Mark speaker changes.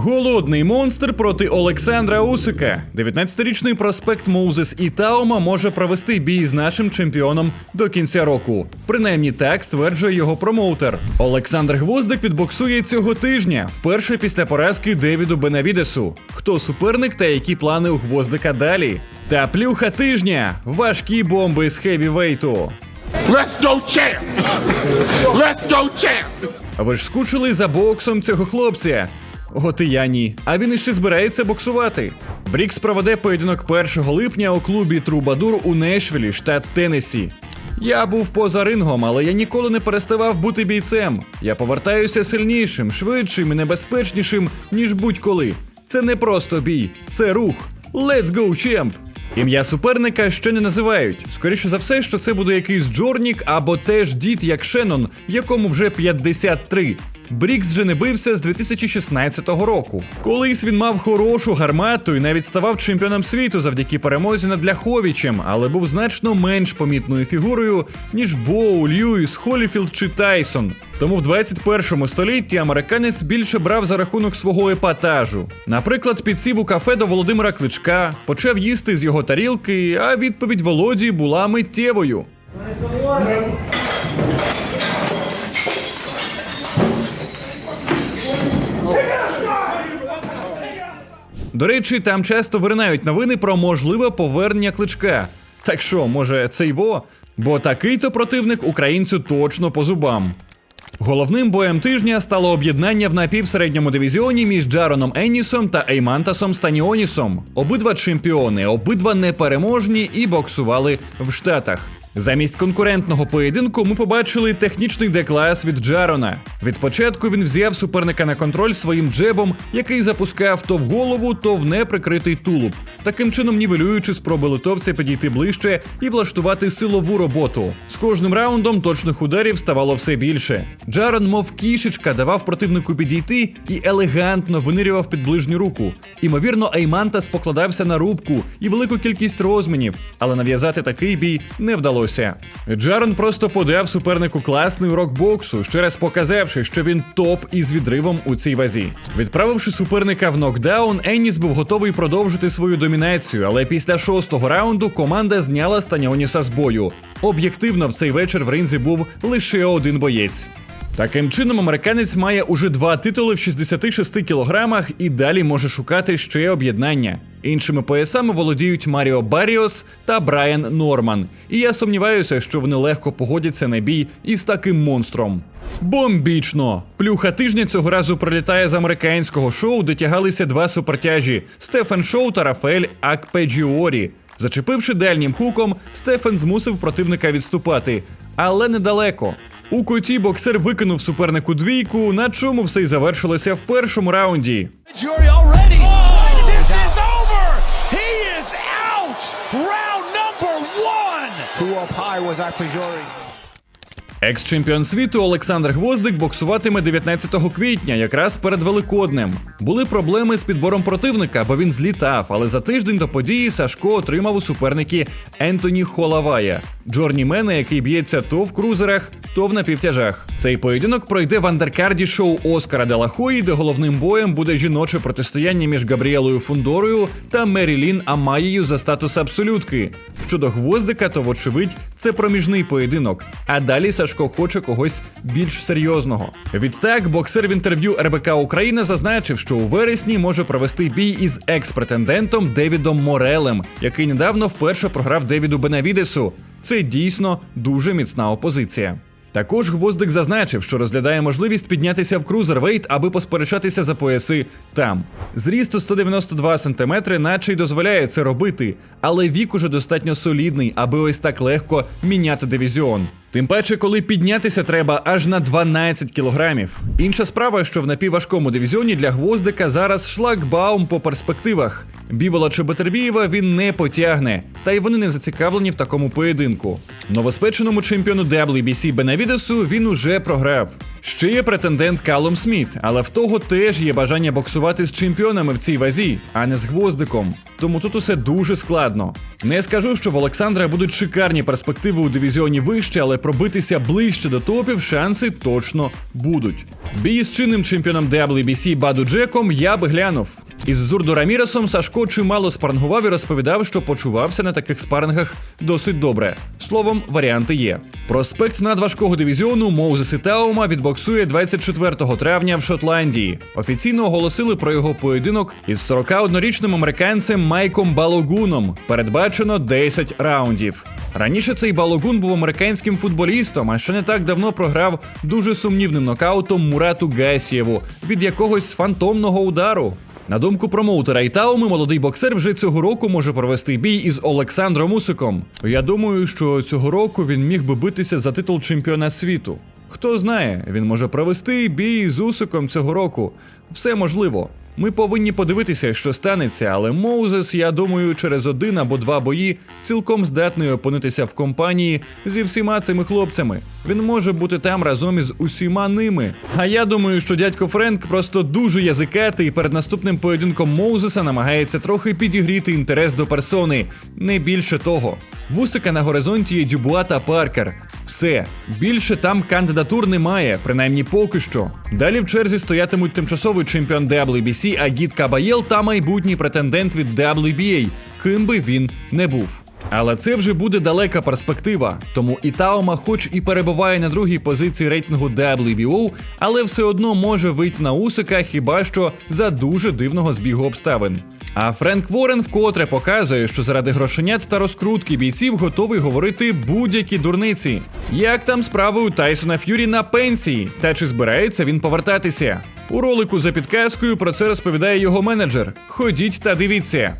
Speaker 1: Голодний монстр проти Олександра Усика. 19-річний проспект Моузес Ітаума може провести бій з нашим чемпіоном до кінця року. Принаймні так стверджує його промоутер. Олександр Гвоздик відбоксує цього тижня, вперше після поразки Девіду Бенавідесу. Хто суперник та які плани у Гвоздика далі? Та плюха тижня важкі бомби з хевівейту.
Speaker 2: Let's go champ! Let's go champ!
Speaker 1: А ви ж скучили за боксом цього хлопця? От і я ні. А він іще збирається боксувати. Брікс проведе поєдинок 1 липня у клубі Трубадур у Нешвілі, штат Теннессі. Я був поза рингом, але я ніколи не переставав бути бійцем. Я повертаюся сильнішим, швидшим і небезпечнішим, ніж будь-коли. Це не просто бій, це рух. Let's go, champ! Ім'я суперника ще не називають. Скоріше за все, що це буде якийсь Джорнік або теж дід як Шеннон, якому вже 53. Брікс же не бився з 2016 року. Колись він мав хорошу гармату і навіть ставав чемпіоном світу завдяки перемозі над Ляховичем, але був значно менш помітною фігурою, ніж Боу, Льюіс, Холіфілд чи Тайсон. Тому в 21 столітті американець більше брав за рахунок свого епатажу. Наприклад, підсів у кафе до Володимира Кличка, почав їсти з його тарілки, а відповідь Володі була миттєвою. До речі, там часто виринають новини про можливе повернення кличка. Так що, може, це його? Бо такий-то противник українцю точно по зубам. Головним боєм тижня стало об'єднання в напівсередньому дивізіоні між Джароном Еннісом та Еймантасом Станіонісом. Обидва чемпіони, обидва непереможні і боксували в Штатах. Замість конкурентного поєдинку ми побачили технічний деклас від Джарона. Від початку він взяв суперника на контроль своїм джебом, який запускав то в голову, то в неприкритий тулуб, таким чином нівелюючи спроби литовця підійти ближче і влаштувати силову роботу. З кожним раундом точних ударів ставало все більше. Джарон, мов кішечка, давав противнику підійти і елегантно винирював під ближню руку. Імовірно, Еймантас покладався на рубку і велику кількість розмінів, але нав'язати такий бій не вдалося. Джарон просто подав супернику класний урок боксу, ще раз показавши, що він топ із відривом у цій вазі. Відправивши суперника в нокдаун, Енніс був готовий продовжити свою домінацію, але після шостого раунду команда зняла Станіоніса з бою. Об'єктивно, в цей вечір в ринзі був лише один боєць. Таким чином, американець має уже два титули в 66 кілограмах і далі може шукати ще об'єднання. Іншими поясами володіють Маріо Баріос та Брайан Норман. І я сумніваюся, що вони легко погодяться на бій із таким монстром. Бомбічно! Плюха тижня цього разу прилітає з американського шоу, де тягалися два супертяжі Стефан Шоу та Рафаель Акпеджіорі. Зачепивши дальнім хуком, Стефан змусив противника відступати, але недалеко. У коті боксер викинув супернику двійку, на чому все й завершилося в першому раунді.
Speaker 3: Round number one. Two up high was Arpejori.
Speaker 1: Екс-чемпіон світу Олександр Гвоздик боксуватиме 19 квітня, якраз перед Великоднем. Були проблеми з підбором противника, бо він злітав, але за тиждень до події Сашко отримав у суперники Ентоні Холавая, джорнімена, який б'ється то в крузерах, то в напівтяжах. Цей поєдинок пройде в андеркарді шоу Оскара Делахої, де головним боєм буде жіноче протистояння між Габріелою Фундорою та Мерілін Амаєю за статус абсолютки. Щодо гвоздика, то вочевидь це проміжний поєдинок. А далі Сашко хоче когось більш серйозного. Відтак, боксер в інтерв'ю РБК Україна зазначив, що у вересні може провести бій із екс-претендентом Девідом Морелем, який недавно вперше програв Девіду Бенавідесу. Це дійсно дуже міцна опозиція. Також Гвоздик зазначив, що розглядає можливість піднятися в крузервейт, аби посперечатися за пояси там. Зріст 192 см, наче й дозволяє це робити, але вік уже достатньо солідний, аби ось так легко міняти дивізіон. Тим паче, коли піднятися треба аж на 12 кілограмів. Інша справа, що в напівважкому дивізіоні для гвоздика зараз шлагбаум по перспективах. Бівола чи Батербієва він не потягне, та й вони не зацікавлені в такому поєдинку. Новоспеченому чемпіону WBC Бенавідесу він уже програв. Ще є претендент Калум Сміт, але в того теж є бажання боксувати з чемпіонами в цій вазі, а не з гвоздиком. Тому тут усе дуже складно. Не скажу, що в Олександра будуть шикарні перспективи у дивізіоні вище, але пробитися ближче до топів шанси точно будуть. Бій з чинним чемпіоном WBC Баду Джеком я би глянув. Із Зурдо Раміресом Сашко чимало спарнгував і розповідав, що почувався на таких спарингах досить добре. Словом, варіанти є. Проспект надважкого дивізіону Моузес і Таума відбоксує 24 травня в Шотландії. Офіційно оголосили про його поєдинок із 41-річним американцем Майком Балогуном. Передбачено 10 раундів. Раніше цей балогун був американським футболістом, а ще не так давно програв дуже сумнівним нокаутом Мурату Гасієву від якогось фантомного удару. На думку промоутера Ітауми, молодий боксер вже цього року може провести бій із Олександром Усиком. Я думаю, що цього року він міг би битися за титул чемпіона світу. Хто знає, він може провести бій з Усиком цього року. Все можливо. Ми повинні подивитися, що станеться, але Моузес, я думаю, через один або два бої цілком здатний опинитися в компанії зі всіма цими хлопцями. Він може бути там разом із усіма ними. А я думаю, що дядько Френк просто дуже язикатий і перед наступним поєдинком Моузеса намагається трохи підігріти інтерес до персони, не більше того. Вусика на горизонті є Дюбуа та Паркер. Все більше там кандидатур немає, принаймні поки що. Далі в черзі стоятимуть тимчасовий чемпіон WBC Агіт Кабаєл та майбутній претендент від WBA, ким би він не був. Але це вже буде далека перспектива. Тому Ітаума, хоч і перебуває на другій позиції рейтингу WBO, але все одно може вийти на Усика хіба що за дуже дивного збігу обставин. А Френк Ворен вкотре показує, що заради грошенят та розкрутки бійців готовий говорити будь-які дурниці. Як там справи у Тайсона Ф'юрі на пенсії? Та чи збирається він повертатися? У ролику за підказкою про це розповідає його менеджер. Ходіть та дивіться.